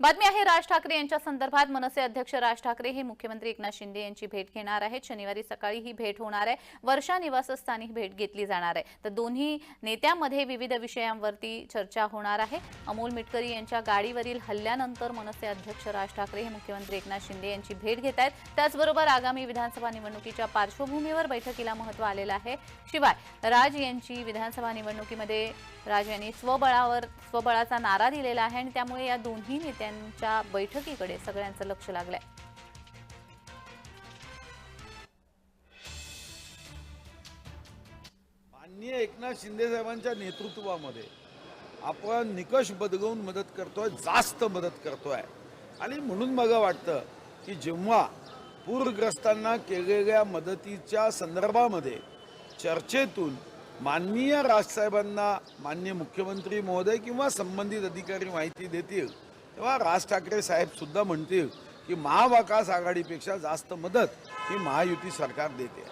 बातमी आहे राज ठाकरे यांच्या संदर्भात. मनसे अध्यक्ष राज ठाकरे हे मुख्यमंत्री एकनाथ शिंदे यांची भेट घेणार आहेत. शनिवारी सकाळी ही भेट होणार आहे. वर्षा निवासस्थानी भेट घेतली जाणार आहे. तर दोन्ही नेत्यांमध्ये विविध विषयांवरती चर्चा होणार आहे. अमोल मिटकरी यांच्या गाडीवरील हल्ल्यानंतर मनसे अध्यक्ष राज ठाकरे हे मुख्यमंत्री एकनाथ शिंदे यांची भेट घेत आहेत. त्याचबरोबर आगामी विधानसभा निवडणुकीच्या पार्श्वभूमीवर बैठकीला महत्त्व आलेलं आहे. शिवाय राज यांची विधानसभा निवडणुकीमध्ये राज यांनी स्वबळावर स्वबळाचा नारा दिलेला आहे आणि त्यामुळे या दोन्ही नेत्यांच्या बैठकीकडे सगळ्यांचं लक्ष लागलंय. माननीय एकनाथ शिंदे साहेबांच्या नेतृत्वामध्ये आपण निकष बदलवून मदत करतोय जास्त मदत करतोय. आणि म्हणून मला वाटतं की जेव्हा पूरग्रस्तांना केलेल्या मदतीच्या संदर्भामध्ये चर्चेतून माननीय राजसाहेबांना माननीय मुख्यमंत्री महोदय किंवा संबंधित अधिकारी माहिती देतील तेव्हा राज ठाकरे साहेबसुद्धा म्हणतील की महाविकास आघाडीपेक्षा जास्त मदत ही महायुती सरकार देते.